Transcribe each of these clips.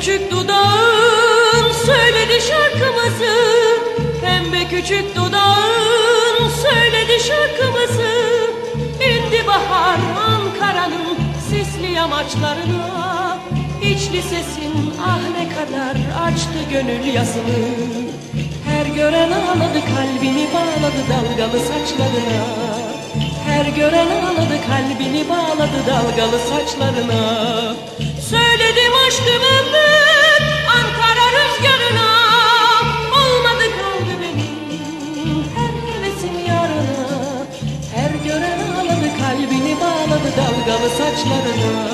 küçük dudağın söyledi şarkımızı. Pembe küçük dudağın söyledi şarkımızı. İndi bahar Ankara'nın sisli yamaçlarına İçli sesin ah ne kadar açtı gönül yasını Her gören ağladı kalbini bağladı dalgalı saçlarına. Her gören ağladı kalbini bağladı dalgalı saçlarına. Söyledim aşkımı ben Ankara rüzgarına. Her hevesim yarına. Her gören ağladı kalbini bağladı dalgalı saçlarına.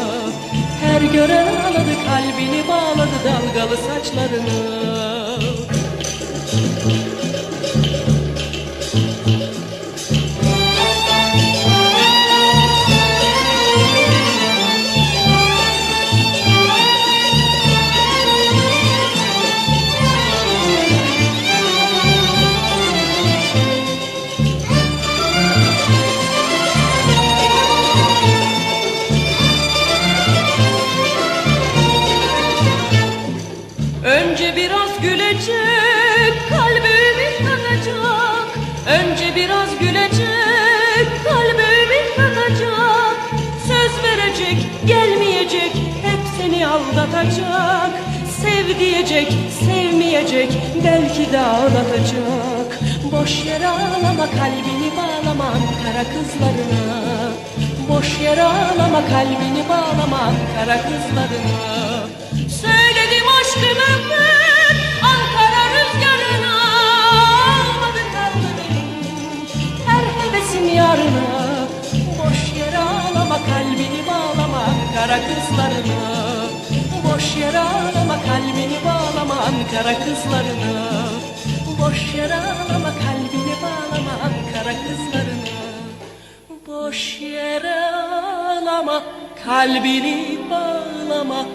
Her gören ağladı kalbini bağladı dalgalı saçlarına Önce biraz gülecek, kalbimi takacak. Önce biraz gülecek, kalbimi takacak. Söz verecek, gelmeyecek, hep seni aldatacak. Sev diyecek, sevmeyecek, belki de ağlatacak. Boş yere ağlama, kalbini bağlama Ankara kızlarına. Boş yere ağlama, kalbini bağlama Ankara kızlarına. Söyledim hevesim yarına Boş yere ağlama kalbini bağlama Ankara kızlarına. Boş yere ağlama kalbini bağlama Ankara kızlarına. Boş yere ağlama kalbini bağlama